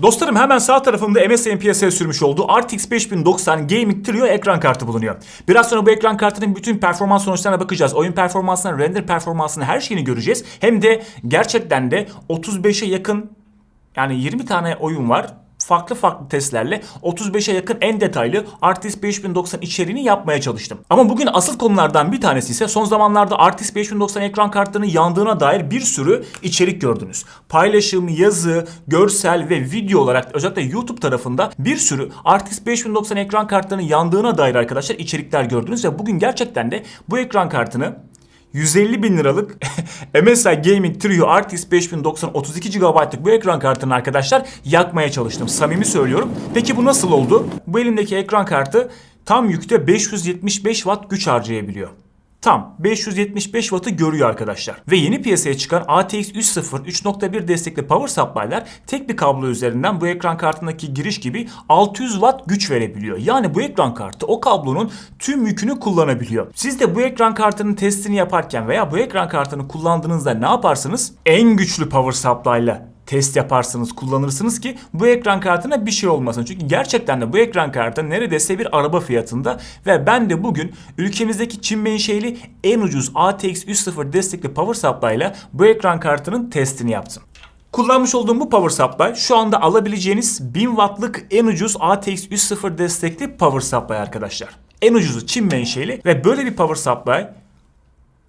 Dostlarım hemen sağ tarafımda MSI'nin piyasaya sürmüş olduğu RTX 5090 Gaming Trio ekran kartı bulunuyor. Biraz sonra bu ekran kartının bütün performans sonuçlarına bakacağız. Oyun performansına, render performansına her şeyini göreceğiz. Hem de gerçekten de 35'e yakın yani 20 tane oyun var farklı farklı testlerle 35'e yakın en detaylı RTX 5090 içeriğini yapmaya çalıştım. Ama bugün asıl konulardan bir tanesi ise son zamanlarda RTX 5090 ekran kartlarının yandığına dair bir sürü içerik gördünüz. Paylaşım, yazı, görsel ve video olarak özellikle YouTube tarafında bir sürü RTX 5090 ekran kartlarının yandığına dair arkadaşlar içerikler gördünüz ve bugün gerçekten de bu ekran kartını 150 bin liralık MSI Gaming Trio RTX 5090 32 GB'lık bu ekran kartını arkadaşlar yakmaya çalıştım. Samimi söylüyorum. Peki bu nasıl oldu? Bu elimdeki ekran kartı tam yükte 575 Watt güç harcayabiliyor. Tam 575 Watt'ı görüyor arkadaşlar. Ve yeni piyasaya çıkan ATX 3.0 3.1 destekli power supply'lar tek bir kablo üzerinden bu ekran kartındaki giriş gibi 600 Watt güç verebiliyor. Yani bu ekran kartı o kablonun tüm yükünü kullanabiliyor. Siz de bu ekran kartının testini yaparken veya bu ekran kartını kullandığınızda ne yaparsınız? En güçlü power supply'la test yaparsınız, kullanırsınız ki bu ekran kartına bir şey olmasın. Çünkü gerçekten de bu ekran kartı neredeyse bir araba fiyatında ve ben de bugün ülkemizdeki Çin menşeli en ucuz ATX 3.0 destekli power supply ile bu ekran kartının testini yaptım. Kullanmış olduğum bu power supply şu anda alabileceğiniz 1000 wattlık en ucuz ATX 3.0 destekli power supply arkadaşlar. En ucuzu Çin menşeli ve böyle bir power supply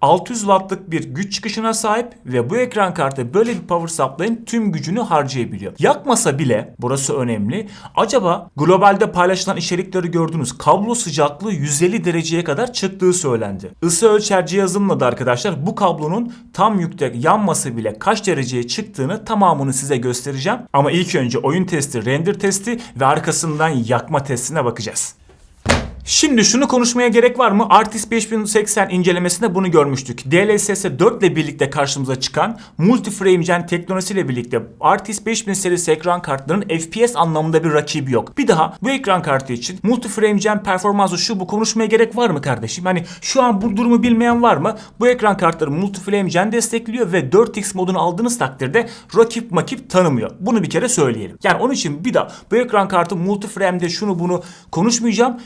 600 wattlık bir güç çıkışına sahip ve bu ekran kartı böyle bir power supply'ın tüm gücünü harcayabiliyor. Yakmasa bile burası önemli. Acaba globalde paylaşılan içerikleri gördünüz. Kablo sıcaklığı 150 dereceye kadar çıktığı söylendi. Isı ölçer cihazımla da arkadaşlar bu kablonun tam yükte yanması bile kaç dereceye çıktığını tamamını size göstereceğim. Ama ilk önce oyun testi, render testi ve arkasından yakma testine bakacağız. Şimdi şunu konuşmaya gerek var mı? RTX 5080 incelemesinde bunu görmüştük. DLSS 4 ile birlikte karşımıza çıkan Multiframe Gen teknolojisiyle birlikte RTX 5000 serisi ekran kartlarının FPS anlamında bir rakibi yok. Bir daha bu ekran kartı için Multiframe Gen performansı şu bu konuşmaya gerek var mı kardeşim? Hani şu an bu durumu bilmeyen var mı? Bu ekran kartları Multiframe Gen destekliyor ve 4X modunu aldığınız takdirde rakip makip tanımıyor. Bunu bir kere söyleyelim. Yani onun için bir daha bu ekran kartı Multiframe'de şunu bunu konuşmayacağım.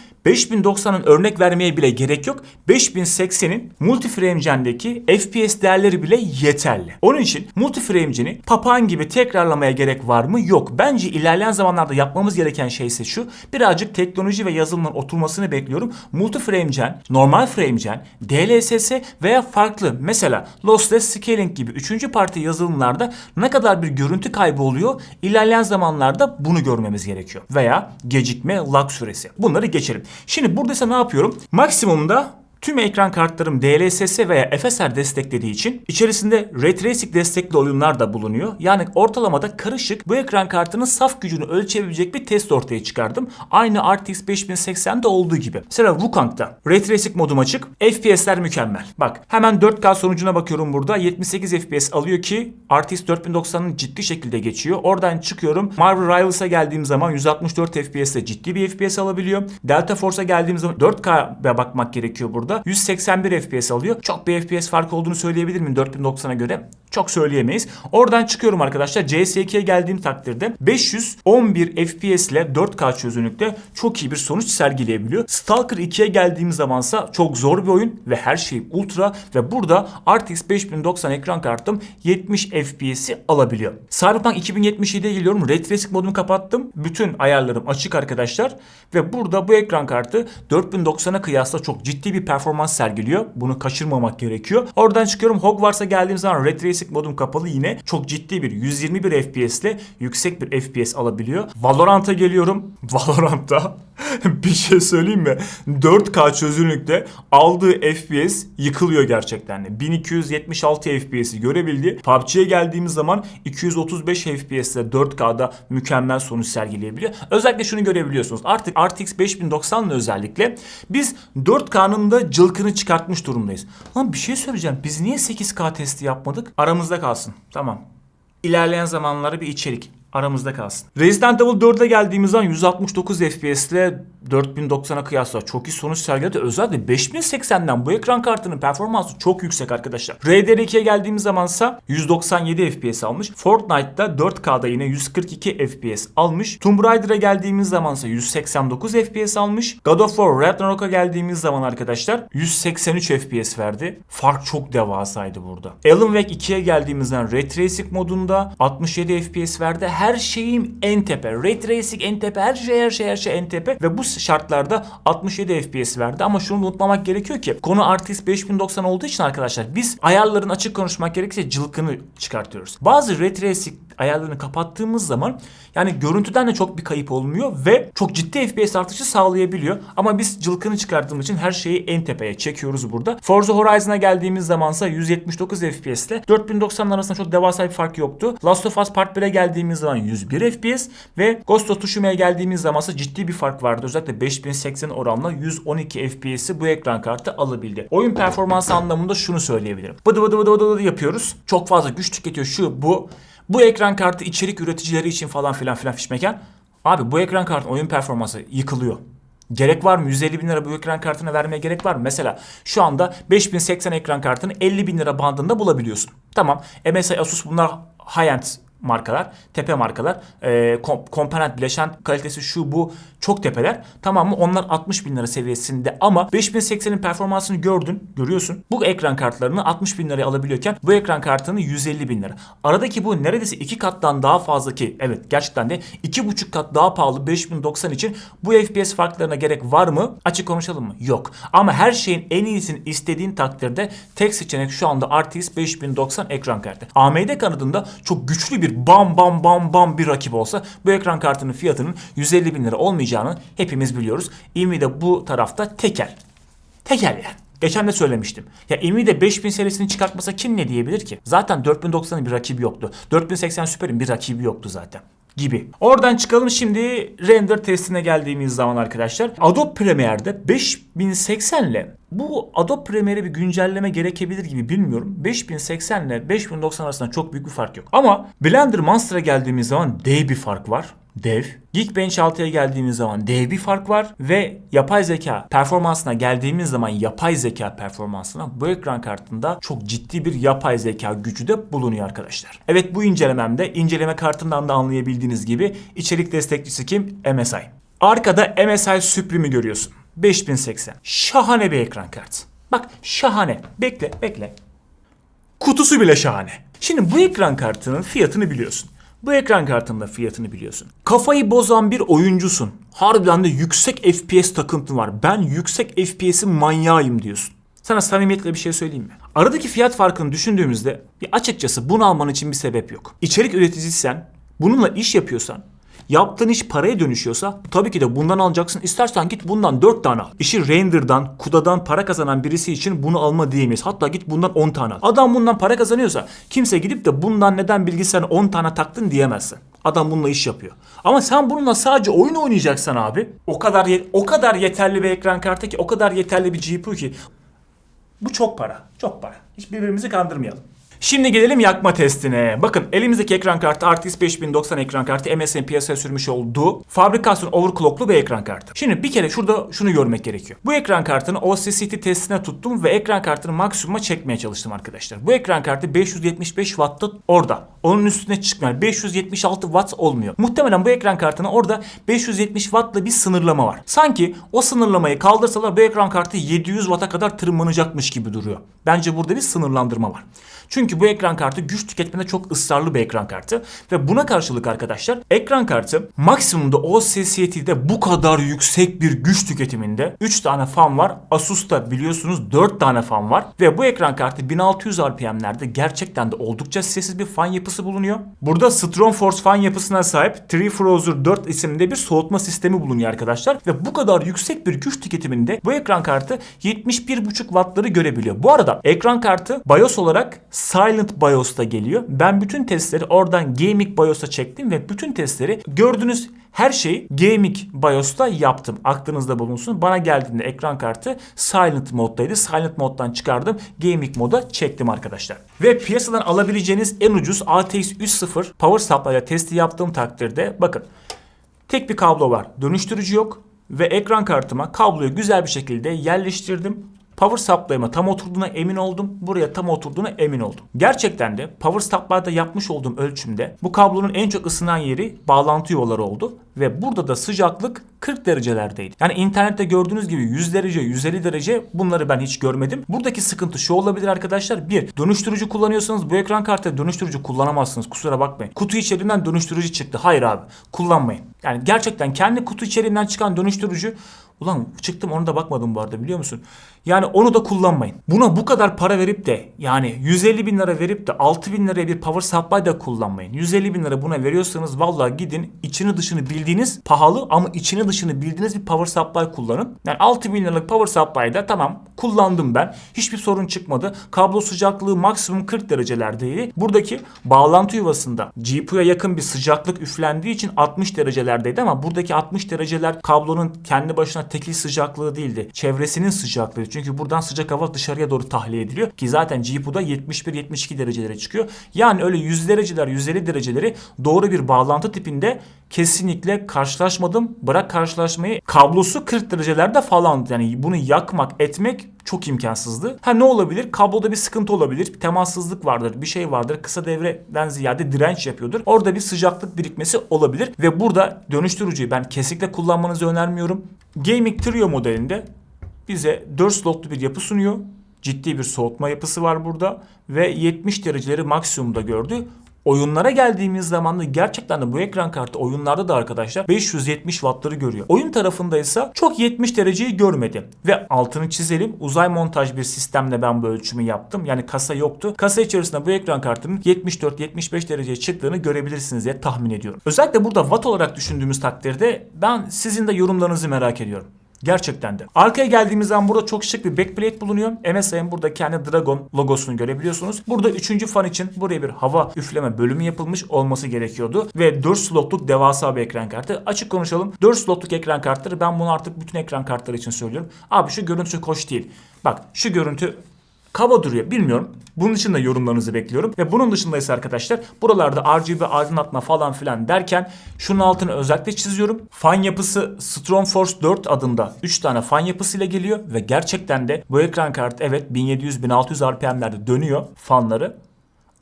5090'ın örnek vermeye bile gerek yok. 5080'in Multiframe Gen'deki FPS değerleri bile yeterli. Onun için Multiframe Gen'i papağan gibi tekrarlamaya gerek var mı? Yok. Bence ilerleyen zamanlarda yapmamız gereken şey ise şu. Birazcık teknoloji ve yazılımın oturmasını bekliyorum. Multiframe Gen, normal frame gen, DLSS veya farklı mesela lossless scaling gibi üçüncü parti yazılımlarda ne kadar bir görüntü kaybı oluyor ilerleyen zamanlarda bunu görmemiz gerekiyor. Veya gecikme lag süresi. Bunları geçelim. Şimdi burada ise ne yapıyorum? Maksimumda Tüm ekran kartlarım DLSS veya FSR desteklediği için içerisinde Ray Tracing destekli oyunlar da bulunuyor. Yani ortalamada karışık bu ekran kartının saf gücünü ölçebilecek bir test ortaya çıkardım. Aynı RTX 5080'de olduğu gibi. Mesela Wukong'da Ray Tracing modum açık. FPS'ler mükemmel. Bak hemen 4K sonucuna bakıyorum burada. 78 FPS alıyor ki RTX 4090'ın ciddi şekilde geçiyor. Oradan çıkıyorum. Marvel Rivals'a geldiğim zaman 164 FPS'le ciddi bir FPS alabiliyor. Delta Force'a geldiğim zaman 4K'ya bakmak gerekiyor burada burada 181 FPS alıyor. Çok bir FPS farkı olduğunu söyleyebilir miyim 4090'a göre? Çok söyleyemeyiz. Oradan çıkıyorum arkadaşlar. CS2'ye geldiğim takdirde 511 FPS ile 4K çözünürlükte çok iyi bir sonuç sergileyebiliyor. Stalker 2'ye geldiğim zamansa çok zor bir oyun ve her şey ultra ve burada RTX 5090 ekran kartım 70 FPS'i alabiliyor. Cyberpunk 2077'ye geliyorum. Ray Tracing modumu kapattım. Bütün ayarlarım açık arkadaşlar ve burada bu ekran kartı 4090'a kıyasla çok ciddi bir performans sergiliyor. Bunu kaçırmamak gerekiyor. Oradan çıkıyorum Hogwarts'a geldiğim zaman Ray Tracing modum kapalı yine çok ciddi bir 121 FPS ile yüksek bir FPS alabiliyor. Valorant'a geliyorum. Valorant'ta bir şey söyleyeyim mi? 4K çözünürlükte aldığı FPS yıkılıyor gerçekten. 1276 FPS'i görebildi. PUBG'ye geldiğimiz zaman 235 FPS ile 4K'da mükemmel sonuç sergileyebiliyor. Özellikle şunu görebiliyorsunuz. Artık RTX 5090 ile özellikle biz 4K'nın da cılkını çıkartmış durumdayız. Lan bir şey söyleyeceğim. Biz niye 8K testi yapmadık? Aramızda kalsın. Tamam. İlerleyen zamanlarda bir içerik aramızda kalsın. Resident Evil 4'e geldiğimiz zaman 169 FPS ile 4090'a kıyasla çok iyi sonuç sergiledi. Özellikle 5080'den bu ekran kartının performansı çok yüksek arkadaşlar. RDR2'ye geldiğimiz zamansa 197 FPS almış. Fortnite'da 4K'da yine 142 FPS almış. Tomb Raider'a geldiğimiz zamansa 189 FPS almış. God of War Ragnarok'a geldiğimiz zaman arkadaşlar 183 FPS verdi. Fark çok devasaydı burada. Alan Wake 2'ye geldiğimizden Ray Tracing modunda 67 FPS verdi. Her şeyim en tepe. Ray Tracing en tepe. Her şey her şey her şey en tepe. Ve bu şartlarda 67 FPS verdi. Ama şunu unutmamak gerekiyor ki konu RTX 5090 olduğu için arkadaşlar biz ayarların açık konuşmak gerekirse cılkını çıkartıyoruz. Bazı Ray Tracing ayarlarını kapattığımız zaman yani görüntüden de çok bir kayıp olmuyor ve çok ciddi FPS artışı sağlayabiliyor. Ama biz cılkını çıkardığımız için her şeyi en tepeye çekiyoruz burada. Forza Horizon'a geldiğimiz zamansa 179 FPS ile 4090 arasında çok devasa bir fark yoktu. Last of Us Part 1'e geldiğimiz zaman 101 FPS ve Ghost of Tsushima'ya geldiğimiz zamansa ciddi bir fark vardı. Özellikle 5080 oranla 112 FPS'i bu ekran kartı alabildi. Oyun performansı anlamında şunu söyleyebilirim. Bıdı bıdı bıdı bıdı bıdı yapıyoruz. Çok fazla güç tüketiyor şu bu. Bu ekran kartı içerik üreticileri için falan filan filan fişmeken. Abi bu ekran kartın oyun performansı yıkılıyor. Gerek var mı? 150 bin lira bu ekran kartına vermeye gerek var mı? Mesela şu anda 5080 ekran kartını 50 bin lira bandında bulabiliyorsun. Tamam MSI Asus bunlar high-end markalar, tepe markalar, e, komponent bileşen kalitesi şu bu çok tepeler. Tamam mı? Onlar 60 bin lira seviyesinde ama 5080'in performansını gördün, görüyorsun. Bu ekran kartlarını 60 bin liraya alabiliyorken bu ekran kartını 150 bin lira. Aradaki bu neredeyse iki kattan daha fazla ki evet gerçekten de iki buçuk kat daha pahalı 5090 için bu FPS farklarına gerek var mı? Açık konuşalım mı? Yok. Ama her şeyin en iyisini istediğin takdirde tek seçenek şu anda RTX 5090 ekran kartı. AMD kanadında çok güçlü bir bam bam bam bam bir rakip olsa bu ekran kartının fiyatının 150 bin lira olmayacağını hepimiz biliyoruz. Nvidia bu tarafta tekel. Tekel yani. Geçen de söylemiştim. Ya Nvidia 5000 serisini çıkartmasa kim ne diyebilir ki? Zaten 4090'ın bir rakibi yoktu. 4080 Super'in bir rakibi yoktu zaten gibi. Oradan çıkalım şimdi render testine geldiğimiz zaman arkadaşlar. Adobe Premiere'de 5080 ile bu Adobe Premiere'e bir güncelleme gerekebilir gibi bilmiyorum. 5080 ile 5090 arasında çok büyük bir fark yok. Ama Blender Monster'a geldiğimiz zaman dev bir fark var dev. Geekbench 6'ya geldiğimiz zaman dev bir fark var ve yapay zeka performansına geldiğimiz zaman yapay zeka performansına bu ekran kartında çok ciddi bir yapay zeka gücü de bulunuyor arkadaşlar. Evet bu incelememde inceleme kartından da anlayabildiğiniz gibi içerik destekçisi kim? MSI. Arkada MSI Supreme'i görüyorsun. 5080. Şahane bir ekran kartı. Bak şahane. Bekle bekle. Kutusu bile şahane. Şimdi bu ekran kartının fiyatını biliyorsun. Bu ekran kartında fiyatını biliyorsun. Kafayı bozan bir oyuncusun. Harbiden de yüksek FPS takıntın var. Ben yüksek FPS'in manyağıyım diyorsun. Sana samimiyetle bir şey söyleyeyim mi? Aradaki fiyat farkını düşündüğümüzde açıkçası bunu alman için bir sebep yok. İçerik üreticiysen, bununla iş yapıyorsan Yaptığın iş paraya dönüşüyorsa tabii ki de bundan alacaksın. İstersen git bundan 4 tane al. İşi render'dan, kudadan para kazanan birisi için bunu alma diyemeyiz. Hatta git bundan 10 tane al. Adam bundan para kazanıyorsa kimse gidip de bundan neden bilgisayar 10 tane taktın diyemezsin. Adam bununla iş yapıyor. Ama sen bununla sadece oyun oynayacaksan abi o kadar o kadar yeterli bir ekran kartı ki o kadar yeterli bir GPU ki bu çok para. Çok para. Hiç birbirimizi kandırmayalım. Şimdi gelelim yakma testine. Bakın elimizdeki ekran kartı RTX 5090 ekran kartı MSI'nin piyasaya sürmüş olduğu fabrikasyon overclocklu bir ekran kartı. Şimdi bir kere şurada şunu görmek gerekiyor. Bu ekran kartını OCCT testine tuttum ve ekran kartını maksimuma çekmeye çalıştım arkadaşlar. Bu ekran kartı 575 Watt'ta orada. Onun üstüne çıkmıyor. 576 Watt olmuyor. Muhtemelen bu ekran kartına orada 570 Watt'la bir sınırlama var. Sanki o sınırlamayı kaldırsalar bu ekran kartı 700 Watt'a kadar tırmanacakmış gibi duruyor. Bence burada bir sınırlandırma var. Çünkü bu ekran kartı güç tüketmede çok ısrarlı bir ekran kartı. Ve buna karşılık arkadaşlar ekran kartı maksimumda OCCT'de bu kadar yüksek bir güç tüketiminde 3 tane fan var. Asus'ta biliyorsunuz 4 tane fan var. Ve bu ekran kartı 1600 RPM'lerde gerçekten de oldukça sessiz bir fan yapısı bulunuyor. Burada Strong Force fan yapısına sahip Trifrozer 4 isimli bir soğutma sistemi bulunuyor arkadaşlar. Ve bu kadar yüksek bir güç tüketiminde bu ekran kartı 71.5 wattları görebiliyor. Bu arada ekran kartı BIOS olarak Silent BIOS'ta geliyor. Ben bütün testleri oradan Gaming BIOS'a çektim ve bütün testleri gördüğünüz her şeyi Gaming BIOS'ta yaptım. Aklınızda bulunsun. Bana geldiğinde ekran kartı Silent moddaydı. Silent moddan çıkardım. Gaming moda çektim arkadaşlar. Ve piyasadan alabileceğiniz en ucuz ATX 3.0 Power Supply ile testi yaptığım takdirde bakın tek bir kablo var. Dönüştürücü yok. ve ekran kartıma kabloyu güzel bir şekilde yerleştirdim. Power supply'ıma tam oturduğuna emin oldum. Buraya tam oturduğuna emin oldum. Gerçekten de power supply'da yapmış olduğum ölçümde bu kablonun en çok ısınan yeri bağlantı yuvaları oldu. Ve burada da sıcaklık 40 derecelerdeydi. Yani internette gördüğünüz gibi 100 derece, 150 derece bunları ben hiç görmedim. Buradaki sıkıntı şu olabilir arkadaşlar. Bir, dönüştürücü kullanıyorsanız bu ekran kartı dönüştürücü kullanamazsınız. Kusura bakmayın. Kutu içeriğinden dönüştürücü çıktı. Hayır abi kullanmayın. Yani gerçekten kendi kutu içeriğinden çıkan dönüştürücü Ulan çıktım onu da bakmadım bu arada biliyor musun? Yani onu da kullanmayın. Buna bu kadar para verip de yani 150 bin lira verip de 6 bin liraya bir power supply da kullanmayın. 150 bin lira buna veriyorsanız vallahi gidin içini dışını bildiğiniz pahalı ama içini dışını bildiğiniz bir power supply kullanın. Yani 6 bin liralık power supply'da tamam kullandım ben. Hiçbir sorun çıkmadı. Kablo sıcaklığı maksimum 40 derecelerdeydi. Buradaki bağlantı yuvasında GPU'ya yakın bir sıcaklık üflendiği için 60 derecelerdeydi ama buradaki 60 dereceler kablonun kendi başına tekil sıcaklığı değildi. Çevresinin sıcaklığı. Çünkü buradan sıcak hava dışarıya doğru tahliye ediliyor. Ki zaten GPU'da 71-72 derecelere çıkıyor. Yani öyle 100 dereceler 150 dereceleri doğru bir bağlantı tipinde kesinlikle karşılaşmadım. Bırak karşılaşmayı kablosu 40 derecelerde falan. Yani bunu yakmak etmek çok imkansızdı. Ha ne olabilir? Kabloda bir sıkıntı olabilir. Bir temassızlık vardır. Bir şey vardır. Kısa devreden ziyade direnç yapıyordur. Orada bir sıcaklık birikmesi olabilir. Ve burada dönüştürücüyü ben kesinlikle kullanmanızı önermiyorum. Gaming Trio modelinde bize 4 slotlu bir yapı sunuyor. Ciddi bir soğutma yapısı var burada ve 70 dereceleri maksimumda gördü. Oyunlara geldiğimiz zaman da gerçekten de bu ekran kartı oyunlarda da arkadaşlar 570 wattları görüyor. Oyun tarafında ise çok 70 dereceyi görmedi. Ve altını çizelim uzay montaj bir sistemle ben bu ölçümü yaptım. Yani kasa yoktu. Kasa içerisinde bu ekran kartının 74-75 dereceye çıktığını görebilirsiniz diye tahmin ediyorum. Özellikle burada watt olarak düşündüğümüz takdirde ben sizin de yorumlarınızı merak ediyorum. Gerçekten de. Arkaya geldiğimiz zaman burada çok şık bir backplate bulunuyor. MSI'nin burada kendi Dragon logosunu görebiliyorsunuz. Burada üçüncü fan için buraya bir hava üfleme bölümü yapılmış olması gerekiyordu. Ve 4 slotluk devasa bir ekran kartı. Açık konuşalım. 4 slotluk ekran kartları ben bunu artık bütün ekran kartları için söylüyorum. Abi şu görüntü hoş değil. Bak şu görüntü kaba duruyor. Bilmiyorum. Bunun için de yorumlarınızı bekliyorum. Ve bunun dışında ise arkadaşlar buralarda RGB aydınlatma falan filan derken şunun altını özellikle çiziyorum. Fan yapısı Strong Force 4 adında 3 tane fan yapısıyla geliyor ve gerçekten de bu ekran kartı evet 1700-1600 RPM'lerde dönüyor fanları.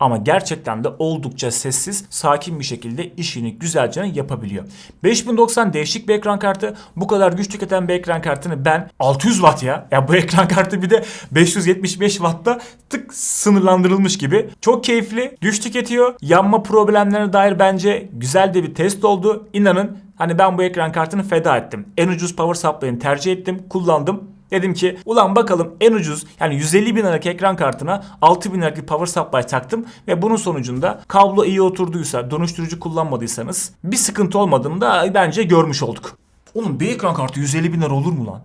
Ama gerçekten de oldukça sessiz, sakin bir şekilde işini güzelce yapabiliyor. 5090 değişik bir ekran kartı. Bu kadar güç tüketen bir ekran kartını ben 600 watt ya. Ya bu ekran kartı bir de 575 wattta tık sınırlandırılmış gibi. Çok keyifli, güç tüketiyor. Yanma problemlerine dair bence güzel de bir test oldu. İnanın hani ben bu ekran kartını feda ettim. En ucuz power supply'ını tercih ettim, kullandım. Dedim ki ulan bakalım en ucuz yani 150 bin liralık ekran kartına 6 bin liralık bir power supply taktım ve bunun sonucunda kablo iyi oturduysa dönüştürücü kullanmadıysanız bir sıkıntı olmadığını da bence görmüş olduk. Oğlum bir ekran kartı 150 bin lira olur mu lan?